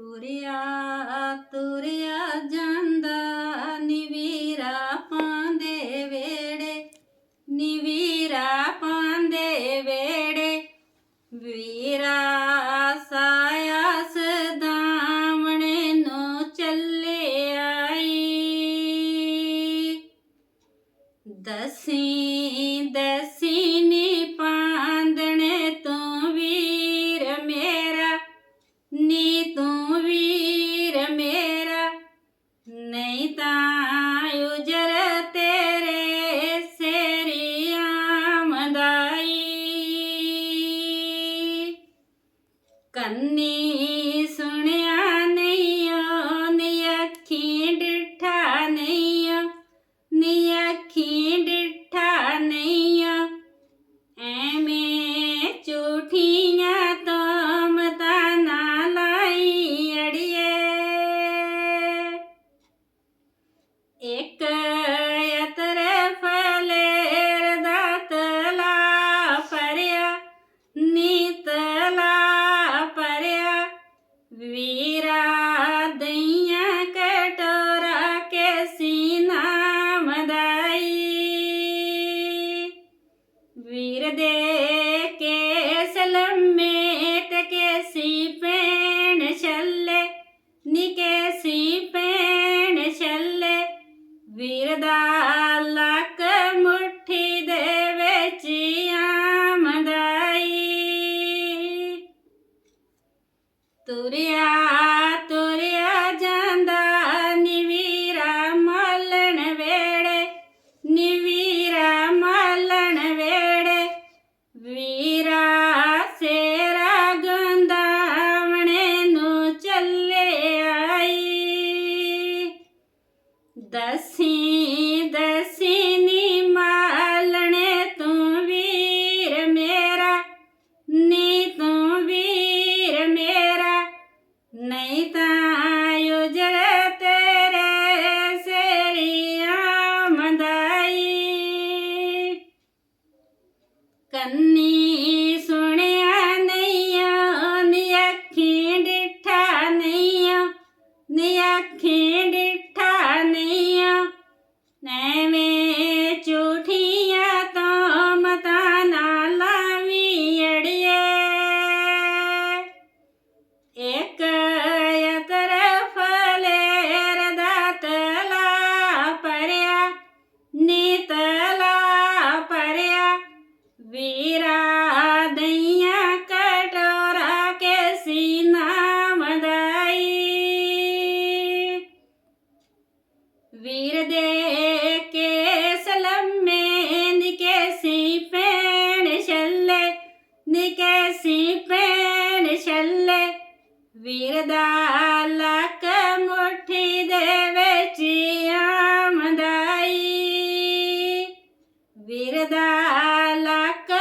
ਤੁਰਿਆ ਤੁਰਿਆ ਜਾਂਦਾ, ਨਿਵੀਰਾ ਪਾਂਦੇ ਵੇੜੇ, ਨਿਵੀਰਾ ਪਾਂਦੇ ਵੇੜੇ। ਵੀਰਾ ਸਾਇਆ ਸਦਾਮਣੇ ਨੂੰ ਚੱਲੇ ਆਈ। ਦਸੀ ਦਸੀ ਨਹੀਂ ਤਾਂ ਉਜਰ ਤੇਰੇ ਸੇਰੀ ਆਮਦਾਈ ਵੀਰ ਦਾ ਲੱਕ ਮੁੱਠੀ ਦੇ ਵਿੱਚ ਆਮਦਾਈ ਤੁਰਿਆ ਦਸੀ ਦਸੀ ਨੀ ਮਾਲਣੇ ਤੂੰ ਵੀਰ ਮੇਰਾ, ਨੀ ਤੂੰ ਵੀਰ ਮੇਰਾ। ਨਹੀਂ ਤਾਂ ਉਜਰ ਤੇਰੇ ਸੇਰੀ ਆਮਦਾਈ ਕੰਨੀ ਵੀਰ ਦੇ ਕੇਸ ਲੰਮੇ ਨਿਕੇ ਸੀ ਪੈਣ ਛੱਲੇ ਨਿਕੇ ਸੀ ਪੈਣ ਛੱਲੇ ਵੀਰ ਦਾ ਲੱਕ ਮੁੱਠੀ ਦੇ ਵਿੱਚ ਆਮਦਾਈ ਵੀਰ ਦਾ ਲੱਕ